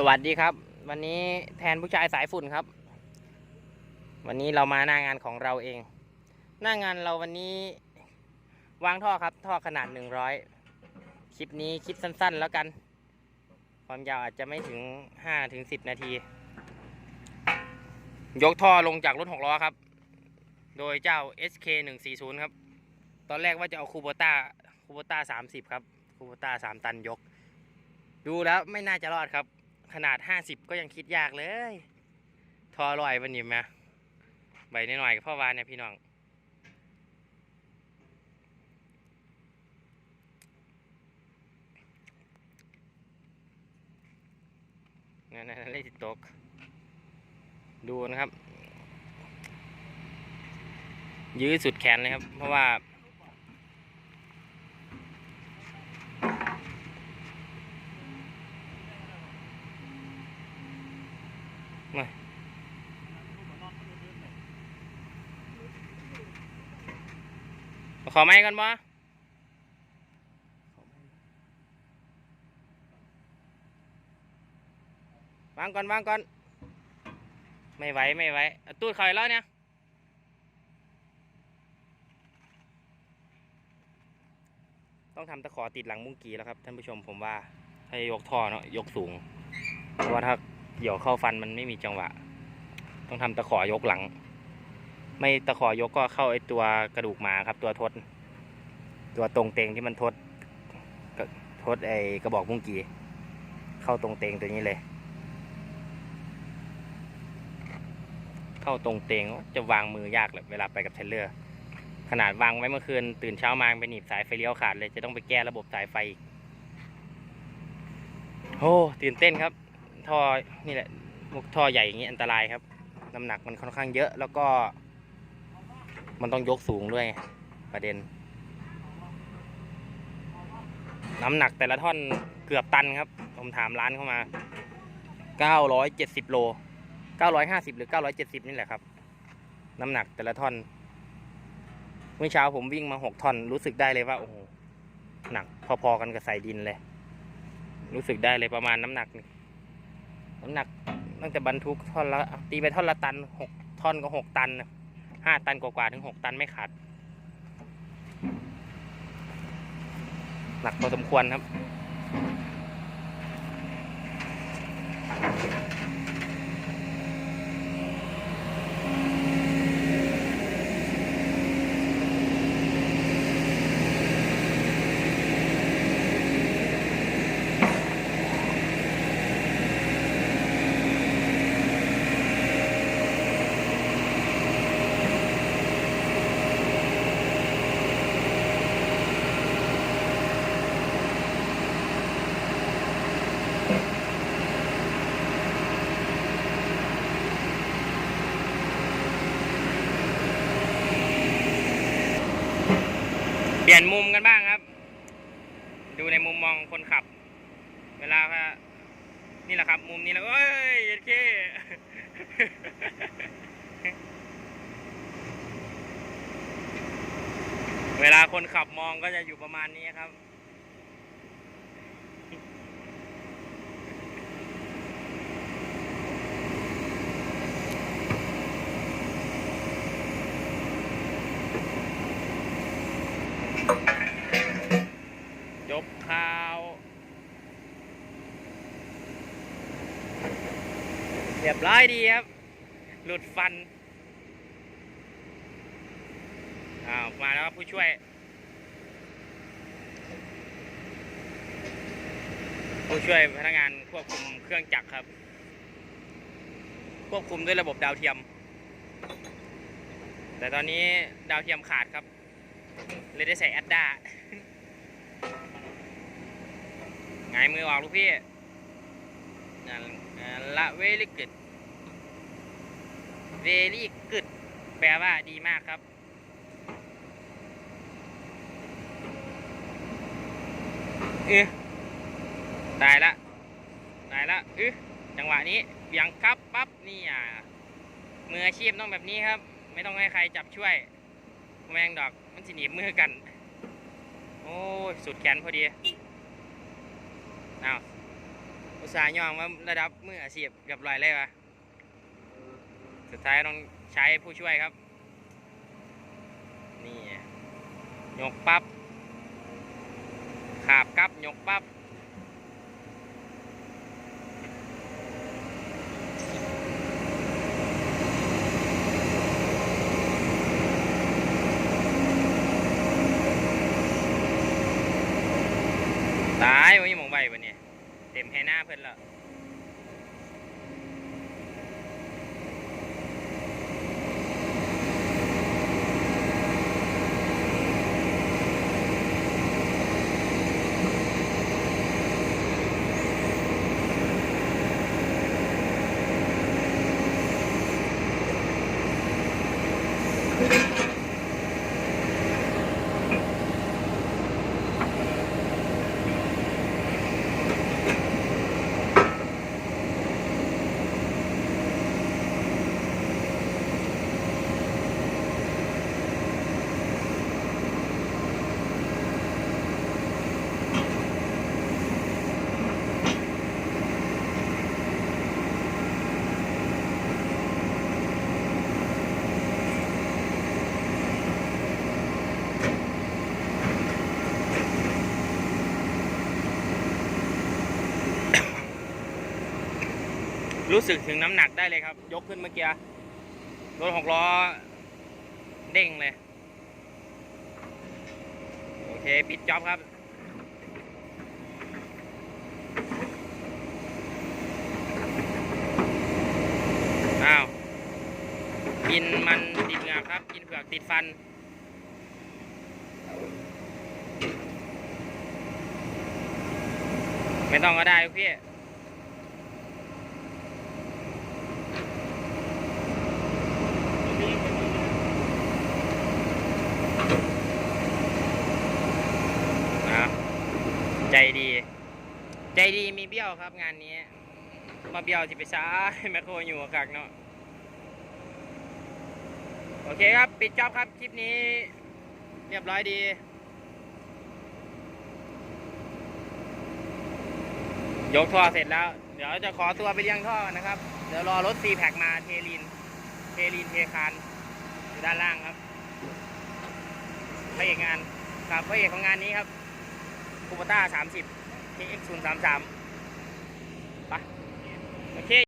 สวัสดีครับ วันนี้แทนผู้ชายสายฝุ่นครับ วันนี้เรามาหน้างานของเราเอง หน้างานเราวันนี้วางท่อครับ ท่อขนาด100คลิปนี้คลิปสั้น ๆ แล้วกัน ความยาวอาจจะไม่ถึง5ถึง10นาที ยกท่อลงจากรถหกล้อครับ โดยเจ้า SK 140ครับ ตอนแรกว่าจะเอาคูโบต้าคูโบต้า30ครับคูโบต้า3ตันยก ดูแล้วไม่น่าจะรอดครับ ขนาด50ก็ยังคิดยากเลย ทอลอยวันนี้มาใบหน่อยๆกับพ่อวานเนี่ยพี่น้องนั่นนั่นเลยติดตก ดูนะครับ ยื้อสุดแขนเลยครับ เพราะว่า ขอไม้ก่อนบ่วางก่อนวางก่อน ไม่ไหวไม่ไหวตูดคอยแล้วเนี่ยต้องทำตะขอติดหลังมุ้งกีแล้วครับท่านผู้ชมผมว่าให้ยกท่อเนาะยกสูง เพราะว่าถ้า เหี่ยวเข้าฟันมันไม่มีจังหวะ ต้องทำตะขอยกหลัง ไม่ตะขอยกก็เข้าไอตัวกระดูกหมาครับ ตัวทด ตัวตรงเตงที่มันทดทดไอกระบอกมุ้งกีเข้าตรงเตงตัวนี้เลย เข้าตรงเตงจะวางมือยากเลยเวลาไปกับเทรลเลอร์ขนาดวางไว้เมื่อคืน ตื่นเช้ามาไปหนีบสายไฟเลี้ยวขาดเลยจะต้องไปแก้ระบบสายไฟอีกโอ้ตื่นเต้นครับ ท่อนี่แหละพวกท่อใหญ่อย่างนี้อันตรายครับน้ำหนักมันค่อนข้างเยอะแล้วก็ มันต้องยกสูงด้วยประเด็น น้ำหนักแต่ละท่อนเกือบตันครับ ผมถามร้านเข้ามา 970 โล 950 หรือ 970 นี่แหละครับ น้ำหนักแต่ละท่อน เมื่อเช้าผมวิ่งมา 6 ท่อน รู้สึกได้เลยว่า โอ้โห หนักพอๆกันกับใส่ดินเลย รู้สึกได้เลยประมาณน้ำหนักนี่ น้ำหนักตั้งแต่บรรทุกท่อนละตีไปท่อนละตันหกท่อนก็หกตันห้าตันกว่าๆถึงหกตันไม่ขาดหนักพอสมควรครับ เปลี่ยนมุมกันบ้างครับ ดูในมุมมองคนขับ เวลาครับนี่แหละครับ มุมนี้แล้วเอ้ยเย็นเคเวลาคนขับมองก็จะอยู่ประมาณนี้ครับ ยกข้าว เรียบร้อยดีครับ หลุดฟันอ้าวมาแล้วผู้ช่วย ผู้ช่วยพนักงานควบคุมเครื่องจักรครับ ควบคุมด้วยระบบดาวเทียม แต่ตอนนี้ดาวเทียมขาดครับ เลยได้ใส่แอดด้าหงมือออกลูกพี่นั่น นั่นละเวลี่กึดเวลี่กึดแปลว่าดีมากครับ เออตายละ ตายละเออจังหวะนี้เบี่ยงครับปั๊บนี่อะมืออาชีพต้องแบบนี้ครับ ไม่ต้องให้ใครจับช่วย แมงดอกมันจะหนีบมือกัน โอ้ยสุดแขนพอดีอ้าว ออุตส่าห์ย่องว่าระดับมืออาชีพเรียบร้อยเลยวะสุดท้ายต้องใช้ผู้ช่วยครับ นี่ยกปับ๊บขาบกับยกปับ๊บตายวันนี้มองใบวันนี้เต็ มให้หน้าเพิ่นแล้ว รู้สึกถึงน้ำหนักได้เลยครับ ยกขึ้นเมื่อกี้ รถหกล้อ เด้งเลย โอเค ปิดจ็อบครับอ้าวกินมันติดเหงือกครับ กินเผือกติดฟันไม่ต้องก็ได้พี่ นะใจ ดี ใจดีมีเบี้ยวครับงานนี้ มาเบี้ยวที่ไปช้าแมคโครอยู่กักเนาะโอเคครับ ปิดจ็อบครับ คลิปนี้ เรียบร้อยดียกท่อเสร็จแล้ว เดี๋ยวจะขอตัวไปเลี้ยงท่อนนะครับ เดี๋ยวรอรถซีแพคมาเทลิน เทลินเทคานอยู่ด้านล่างครับพระเอกงานครับพระเอกของงานนี้ครับ คูปต้า30 KX 033ไปโอเค